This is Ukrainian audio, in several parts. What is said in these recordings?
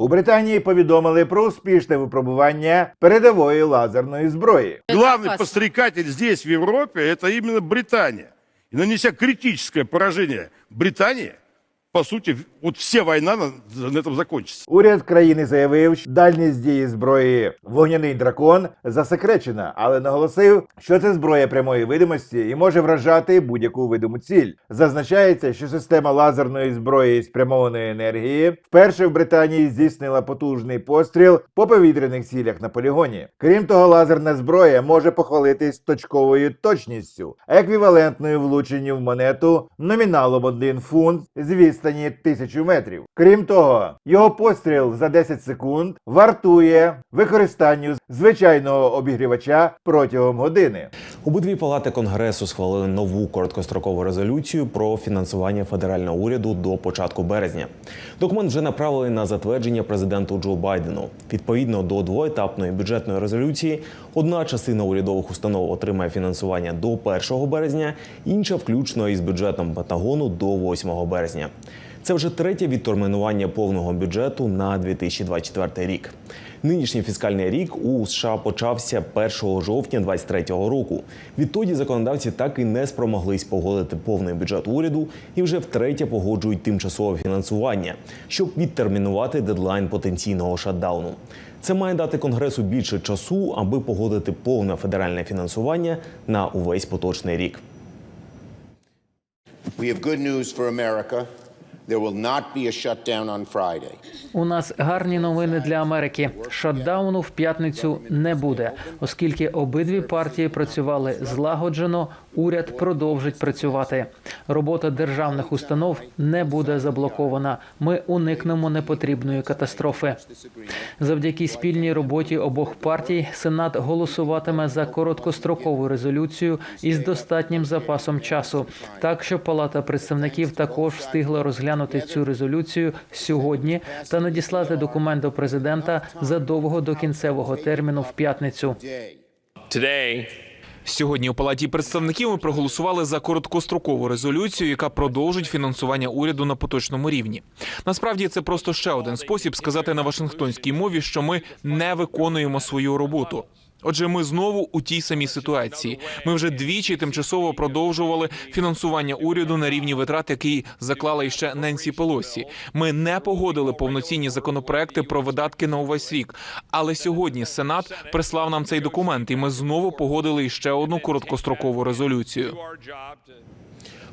У Британії повідомили про успішне випробування передової лазерної зброї. Главний пострікатель здесь, в Європі це іменно Британія. І нанеся критичне пораження Британии, по сути, вот вся война на, этом закончится. Уряд країни заявив, що дальність дії зброї вогняний дракон засекречена, але наголосив, що це зброя прямої видимості і може вражати будь-яку видиму ціль. Зазначається, що система лазерної зброї спрямованої енергії вперше в Британії здійснила потужний постріл по повітряних цілях на полігоні. Крім того, лазерна зброя може похвалитись точковою точністю, еквівалентною влученню в монету номіналом 1 фунт з відстані тисячу метрів. Крім того, його постріл за 10 секунд вартує використанню звичайного обігрівача протягом години. Обидві палати конгресу схвалили нову короткострокову резолюцію про фінансування федерального уряду до початку березня. Документ вже направили на затвердження президенту Джо Байдену. Відповідно до двоетапної бюджетної резолюції, одна частина урядових установ отримає фінансування до 1 березня, інша включно із бюджетом Пентагону до 8 березня. Це вже третє відтермінування повного бюджету на 2024 рік. Нинішній фіскальний рік у США почався 1 жовтня 2023 року. Відтоді законодавці так і не спромоглись погодити повний бюджет уряду і вже втретє погоджують тимчасове фінансування, щоб відтермінувати дедлайн потенційного шатдауну. Це має дати конгресу більше часу, аби погодити повне федеральне фінансування на увесь поточний рік. We have good news for America. У нас гарні новини для Америки. Шатдауну в п'ятницю не буде, оскільки обидві партії працювали злагоджено. Уряд продовжить працювати. Робота державних установ не буде заблокована. Ми уникнемо непотрібної катастрофи. Завдяки спільній роботі обох партій Сенат голосуватиме за короткострокову резолюцію із достатнім запасом часу, так що Палата представників також встигла розглянути цю резолюцію сьогодні та надіслати документ до президента задовго до кінцевого терміну в п'ятницю. Сьогодні у палаті представників ми проголосували за короткострокову резолюцію, яка продовжить фінансування уряду на поточному рівні. Насправді це просто ще один спосіб сказати на Вашингтонській мові, що ми не виконуємо свою роботу. Отже, ми знову у тій самій ситуації. Ми вже двічі тимчасово продовжували фінансування уряду на рівні витрат, який заклала іще Ненсі Пелосі. Ми не погодили повноцінні законопроекти про видатки на увесь рік. Але сьогодні Сенат прислав нам цей документ, і ми знову погодили іще одну короткострокову резолюцію.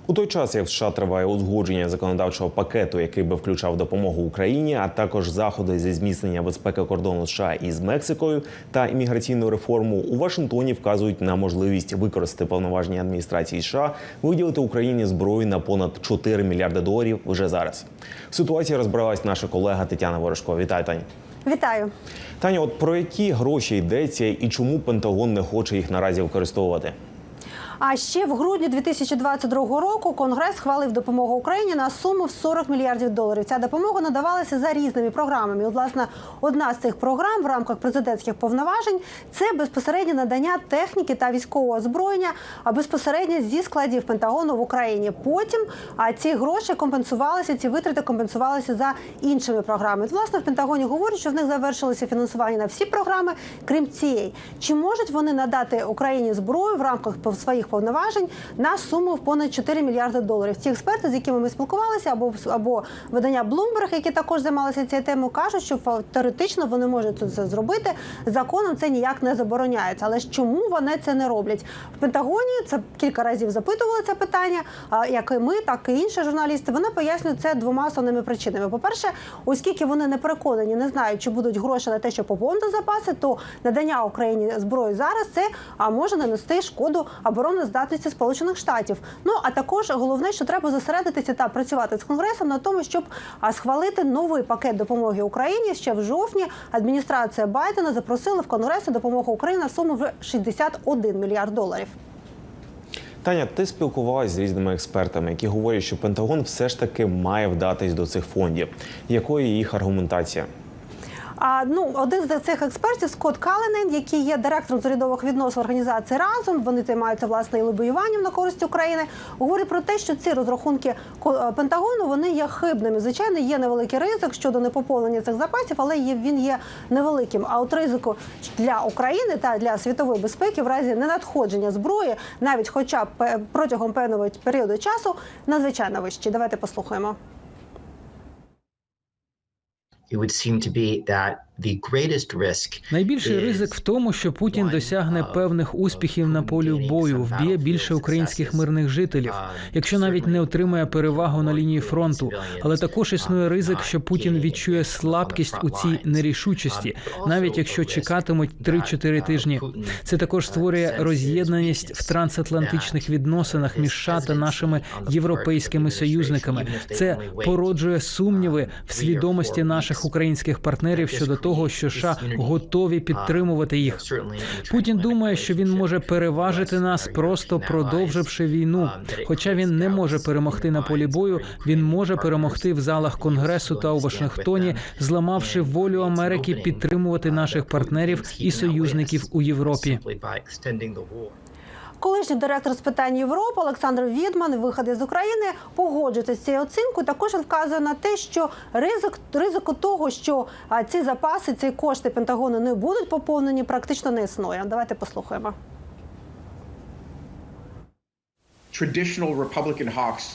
У той час, як в США триває узгодження законодавчого пакету, який би включав допомогу Україні, а також заходи зі зміцнення безпеки кордону США із Мексикою та імміграційну реформу, у Вашингтоні вказують на можливість використати повноваження адміністрації США, виділити Україні зброю на понад 4 мільярди доларів вже зараз. В ситуації розбиралась наша колега Тетяна Ворожко. Вітаю, Тань. Вітаю. Таня, от про які гроші йдеться і чому Пентагон не хоче їх наразі використовувати? А ще в грудні 2022 року Конгрес схвалив допомогу Україні на суму в 40 мільярдів доларів. Ця допомога надавалася за різними програмами. От, власне, одна з цих програм в рамках президентських повноважень це безпосереднє надання техніки та військового озброєння, а безпосередньо зі складів Пентагону в Україні. Потім а ці гроші компенсувалися, ці витрати компенсувалися за іншими програмами. От, Власне, в Пентагоні говорять, що в них завершилося фінансування на всі програми, крім цієї. Чи можуть вони надати Україні зброю в рамках пов- своїх повноважень на суму в понад 4 мільярди доларів? Ці експерти, з якими ми спілкувалися, або або видання Bloomberg, які також займалися цією темою, кажуть, що теоретично вони можуть це зробити. Законом це ніяк не забороняється. Але ж чому вони це не роблять? В Пентагоні це кілька разів запитували це питання. а, Як і ми, так і інші журналісти. Вони пояснюють це двома основними причинами. По перше, оскільки вони не переконані, не знають, чи будуть гроші на те, щоб поповнити запаси, то надання Україні зброї зараз це а може нанести шкоду обороноздатності Сполучених Штатів. Ну а також головне, що треба зосередитися та працювати з конгресом на тому, щоб схвалити новий пакет допомоги Україні. Ще в жовтні адміністрація Байдена запросила в конгресі допомогу Україні на суму в 61 мільярд доларів. Таня, ти спілкувалася з різними експертами, які говорять, що Пентагон все ж таки має вдатись до цих фондів. Якою їх аргументація? А ну один з цих експертів Скотт Каленен, який є директором з урядових відносин організації разом. Вони займаються власне і лобіюванням на користь України. Говорить про те, що ці розрахунки е, Пентагону вони є хибними. Звичайно, є невеликий ризик щодо непоповнення цих запасів, але є він є невеликим. А от ризику для України та для світової безпеки в разі ненадходження зброї, навіть хоча б протягом певного періоду часу, надзвичайно вищі. Давайте послухаємо. It would seem to be that Найбільший ризик в тому, що Путін досягне певних успіхів на полі бою, вб'є більше українських мирних жителів, якщо навіть не отримає перевагу на лінії фронту. Але також існує ризик, що Путін відчує слабкість у цій нерішучості, навіть якщо чекатимуть 3-4 тижні. Це також створює роз'єднаність в трансатлантичних відносинах між США та нашими європейськими союзниками. Це породжує сумніви в свідомості наших українських партнерів щодо того, що США готові підтримувати їх. Путін думає, що він може переважити нас, просто продовживши війну. Хоча він не може перемогти на полі бою, він може перемогти в залах конгресу та у Вашингтоні, зламавши волю Америки підтримувати наших партнерів і союзників у Європі. Колишній директор з питань Європи Олександр Відман, виходи з України, погоджується з цією оцінкою. Також він вказує на те, що ризик ризику того, що ці запаси, ці кошти Пентагону не будуть поповнені, практично не існує. Давайте послухаємо. traditional Republican hawks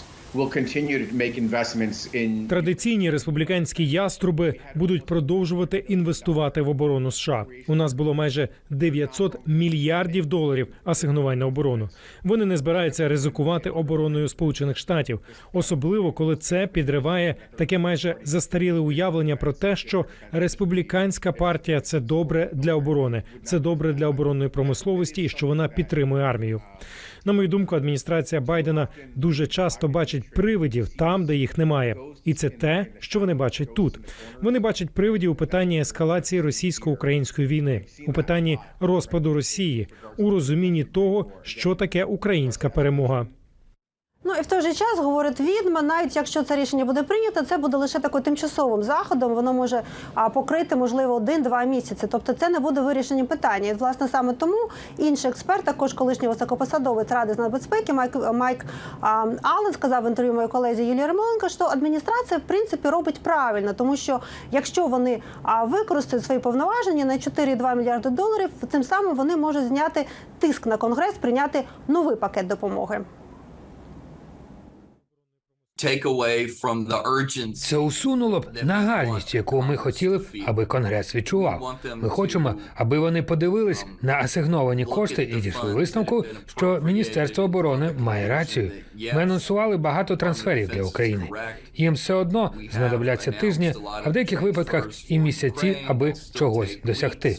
Традиційні республіканські яструби будуть продовжувати інвестувати в оборону США. У нас було майже 900 мільярдів доларів асигнувань на оборону. Вони не збираються ризикувати обороною Сполучених Штатів, особливо коли це підриває таке майже застаріле уявлення про те, що республіканська партія це добре для оборони, це добре для оборонної промисловості і що вона підтримує армію. На мою думку, адміністрація Байдена дуже часто бачить привидів там, де їх немає, і це те, що вони бачать тут. Вони бачать привидів у питанні ескалації російсько-української війни, у питанні розпаду Росії, у розумінні того, що таке українська перемога. Ну і в той же час говорить відьма, навіть якщо це рішення буде прийнято, це буде лише таким тимчасовим заходом. Воно може покрити можливо один-два місяці. Тобто це не буде вирішенням питання. І власне саме тому інший експерт, також колишній високопосадовець ради з нацбезпеки Майк Майк Аллен сказав в інтерв'ю моїй колезі Юлії Ремоленко, що адміністрація в принципі робить правильно, тому що якщо вони використають свої повноваження на 4,2 мільярди доларів, тим самим вони можуть зняти тиск на конгрес, прийняти новий пакет допомоги. Це усунуло б нагальність, яку ми хотіли б, аби конгрес відчував. Ми хочемо, аби вони подивились на асигновані кошти і дійшли висновку, що Міністерство оборони має рацію. Ми анонсували багато трансферів для України. Їм все одно знадобляться тижні, а в деяких випадках і місяці, аби чогось досягти.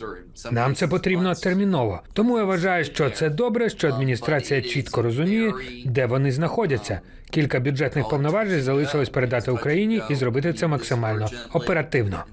Нам це потрібно терміново. Тому я вважаю, що це добре, що адміністрація чітко розуміє, де вони знаходяться. Кілька бюджетних повноважень залишилось передати Україні і зробити це максимально оперативно.